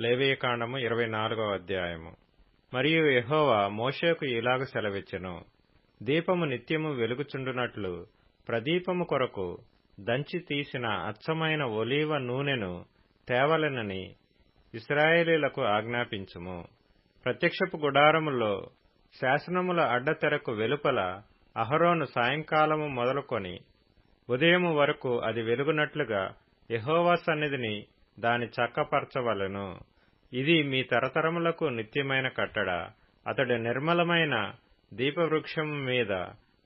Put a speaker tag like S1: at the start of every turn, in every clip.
S1: లేవేయకాండము ఇరవై నాలుగవ అధ్యాయము. మరియు యహోవా మోషేకు ఇలాగ సెలవిచ్చెను దీపము నిత్యము వెలుగుచుండునట్లు ప్రదీపము కొరకు దంచి తీసిన అచ్చమైన ఒలీవ నూనెను తేవలెనని ఇస్రాయేలీలకు ఆజ్ఞాపించుము. ప్రత్యక్షపు గుడారములో శాసనముల అడ్డతెరకు వెలుపల అహరోను సాయంకాలము మొదలుకొని ఉదయము వరకు అది వెలుగునట్లుగా యహోవా సన్నిధిని దాని చక్కపరచవలెను. ఇది మీ తరతరములకు నిత్యమైన కట్టడ. అతడు నిర్మలమైన దీపవృక్షము మీద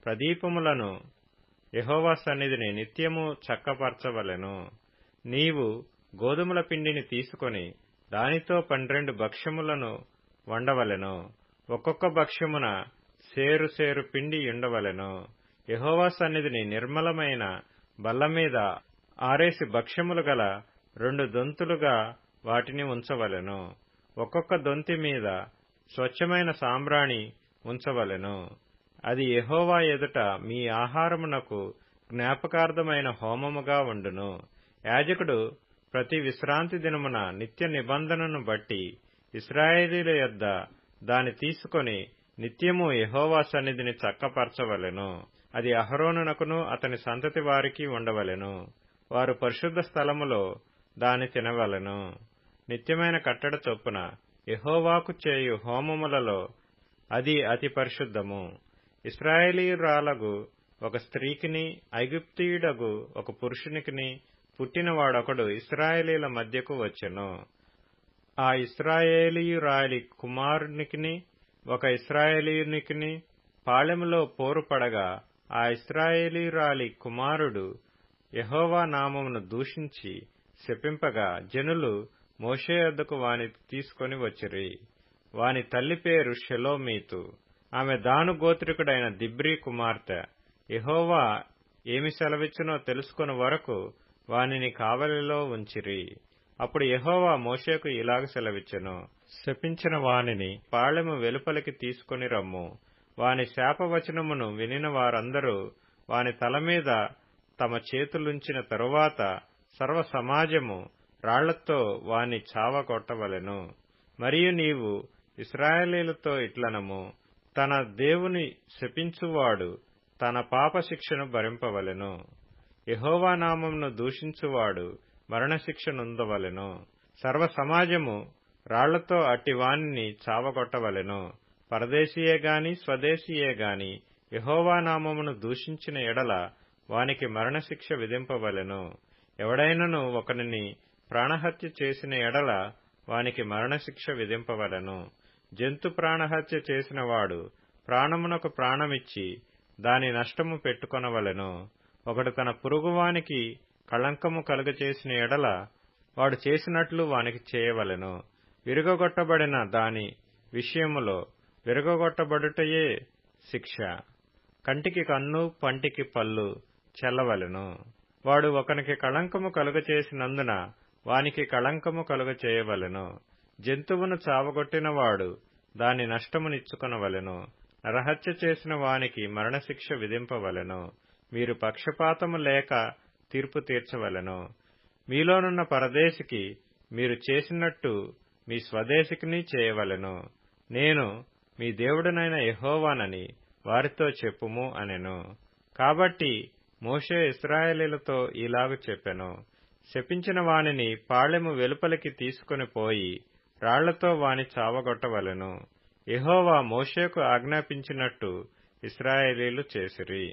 S1: ప్రదీపములను యహోవా సన్నిధిని నిత్యము చక్కపరచవలెను. నీవు గోధుమల పిండిని తీసుకొని దానితో పన్నెండు భక్ష్యములను వండవలెను. ఒక్కొక్క భక్ష్యమున సేరు సేరు పిండి ఉండవలెను యహోవా సన్నిధిని నిర్మలమైన బల్ల మీద ఆరేసి భక్ష్యములు గల రెండు దొంతులుగా వాటిని ఉంచవలెను. ఒక్కొక్క దొంతి మీద స్వచ్ఛమైన సాంబ్రాణి ఉంచవలెను. అది ఎహోవా ఎదుట మీ ఆహారమునకు జ్ఞాపకార్థమైన హోమముగా ఉండును. యాజకుడు ప్రతి విశ్రాంతి దినమున నిత్య నిబంధనను బట్టి ఇస్రాయేలీల యొద్ద దాని తీసుకొని నిత్యము యహోవా సన్నిధిని చక్కపరచవలెను. అది అహరోనునకును అతని సంతతి వారికి ఉండవలెను. వారు పరిశుద్ధ స్థలములో దాని తినవలెను. నిత్యమైన కట్టడ చొప్పున ఎహోవాకు చేయు హోమములలో అది అతి పరిశుద్ధము. ఇస్రాయేలీయురాలగు ఒక స్త్రీకిని ఐగుప్తీయుడగు ఒక పురుషునికిని పుట్టినవాడొకడు ఇస్రాయేలీల మధ్యకు వచ్చెను. ఆ ఇస్రాయేలీయురాలి కుమారునికిని ఒక ఇస్రాయేలీయునికిని పాళెములో పోరు పడగా ఆ ఇస్రాయేలీయురాలి కుమారుడు యహోవా నామమును దూషించి శపింపగా జనులు మోషే వద్దకు వాని తీసుకొని వచ్చిరి. వాని తల్లి పేరు షెలోమీతు. ఆమె దాను గోత్రికుడైన దిబ్రీ కుమార్తె. ఎహోవా ఏమి సెలవిచ్చునో తెలుసుకుని వరకు వానిని కావలిలో ఉంచిరి. అప్పుడు యహోవా మోషేకు ఇలాగ సెలవిచ్చెను. శపించిన వానిని పాళెము వెలుపలికి తీసుకుని రమ్ము. వాని శాపవచనమును వినిన వారందరూ వాని తల మీద తమ చేతులుంచిన తరువాత సర్వ సమాజము రాళ్ళతో వాని చావ కొట్టవలెను. మరియు నీవు ఇస్రాయేలీలతో ఇట్లనము తన దేవుని శపించువాడు తన పాప శిక్షను భరింపవలెను. యహోవా నామమును దూషించువాడు మరణశిక్షనుందవలెను సర్వ సమాజము రాళ్ళతో అట్టి వానిని చావగొట్టవలెను పరదేశీయే గాని స్వదేశీయే గాని యహోవా నామమును దూషించిన ఎడల వానికి మరణశిక్ష విధింపవలెను. ఎవడైనను ఒకనిని ప్రాణహత్య చేసిన ఎడల వానికి మరణశిక్ష విధింపవలెను. జంతు ప్రాణహత్య చేసిన వాడు ప్రాణమునకు ప్రాణమిచ్చి దాని నష్టము పెట్టుకొనవలెను. ఒకడు తన పురుగువానికి కళంకము కలుగచేసిన ఎడల వాడు చేసినట్లు వానికి చేయవలెను. విరుగగొట్టబడిన దాని విషయములో విరగొట్టబడుటయే శిక్ష. కంటికి కన్ను పంటికి పళ్ళు చెల్లవలెను. వాడు ఒకనికి కళంకము కలుగచేసినందున వానికి కళంకము కలుగ చేయవలెను జంతువును చావగొట్టినవాడు దాని నష్టమునిచ్చుకొనవలెను. నరహత్య చేసిన వానికి మరణశిక్ష విధింపవలెను. మీరు పక్షపాతము లేక తీర్పు తీర్చవలెను. మీలోనున్న పరదేశికి మీరు చేసినట్టు మీ స్వదేశికిని చేయవలెను. నేను మీ దేవుడనైన యహోవానని వారితో చెప్పుము అనెను. కాబట్టి మోషే ఇస్రాయేలీలతో ఇలాగ చెప్పెను శపించిన వానిని పాళెము వెలుపలికి తీసుకుని పోయి రాళ్ళతో వాని చావగొట్టవలెను. యహోవా మోషేకు ఆజ్ఞాపించినట్టు ఇస్రాయేలీలు చేసిరి.